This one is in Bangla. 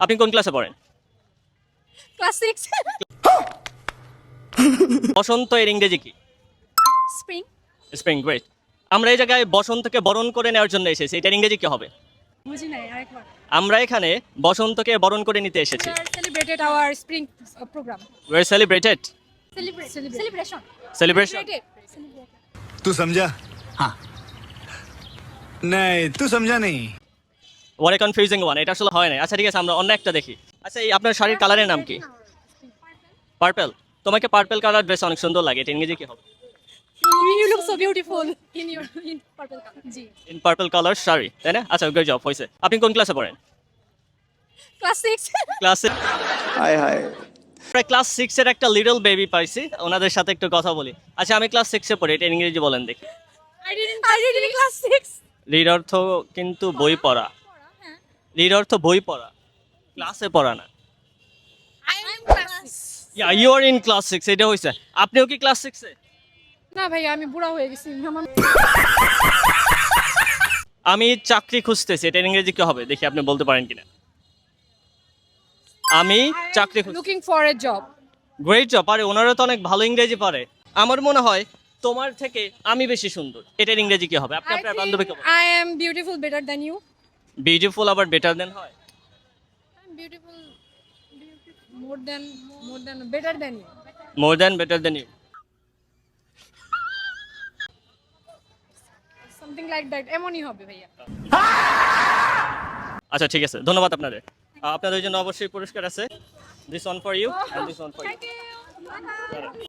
আপনি কোন ক্লাসে পড়েন ক্লাস সিক্স বসন্ত এর ইংরেজি কি স্প্রিং স্প্রিং গ্রেট আমরা এই জায়গায় বসন্তকে বরণ করে নেওয়ার জন্য এসেছি এটার ইংরেজি কি হবে বুঝি নাই আরেকবার আমরা এখানে বসন্তকে বরণ করে নিতে এসেছি We are celebrated our spring uh, program. Way celebrated Celebrate. Celebration. Celebration Celebrated. Celebrated. तू समझा हाँ नहीं तू समझा नहीं ওয়ারে কনফিউজিং ওয়ান এটা আসলে হয় না আচ্ছা ঠিক আছে আমরা অন্য একটা দেখি। আচ্ছা এই আপনার শাড়ির কালারের নাম কি? পার্পেল তোমাকে পার্পেল কালার ড্রেস অনেক সুন্দর লাগে এটা ইংরেজি কি হবে? You look so beautiful in in purple colour G. In purple colour sari তাই না? আচ্ছা গুড জব হইছে আপনি কোন ক্লাসে পড়েন? ক্লাস 6 ক্লাস প্রায় ক্লাস এর একটা লিটল বেবি পাইছি ওনাদের সাথে একটু কথা বলি। আচ্ছা আমি ক্লাস সিক্সে পড়ি এটা ইংরেজি বলেন দেখি। লিড অর্থ কিন্তু বই পড়া। রিড অর্থ বই পড়া। ক্লাসে পড়া না. Yeah you are in class six এটা হয়েছে আপনিও কি ক্লাস সিক্সে না ভাই আমি বুড়া হয়ে গেছি আমার আমি চাকরি খুঁজতেছি এটা ইংরেজি কি হবে? দেখি আপনি বলতে পারেন কিনা। আমি চাকরি looking for a job great job আরে ওনারা তো অনেক ভালো ইংরেজি পারে। আমার মনে হয় তোমার থেকে আমি বেশি সুন্দর। এটার ইংরেজি কি হবে? আপনি আপনার বান্ধবীকে am beautiful better than you. Beautiful আবার বেটার দেন হয় beautiful more than more than better than you. More than better than you Something like that. এমনই হবে ভাইয়া। আচ্ছা ঠিক আছে ধন্যবাদ আপনাদের আপনাদের জন্য অবশ্যই পুরস্কার আছে this one for you this one for you.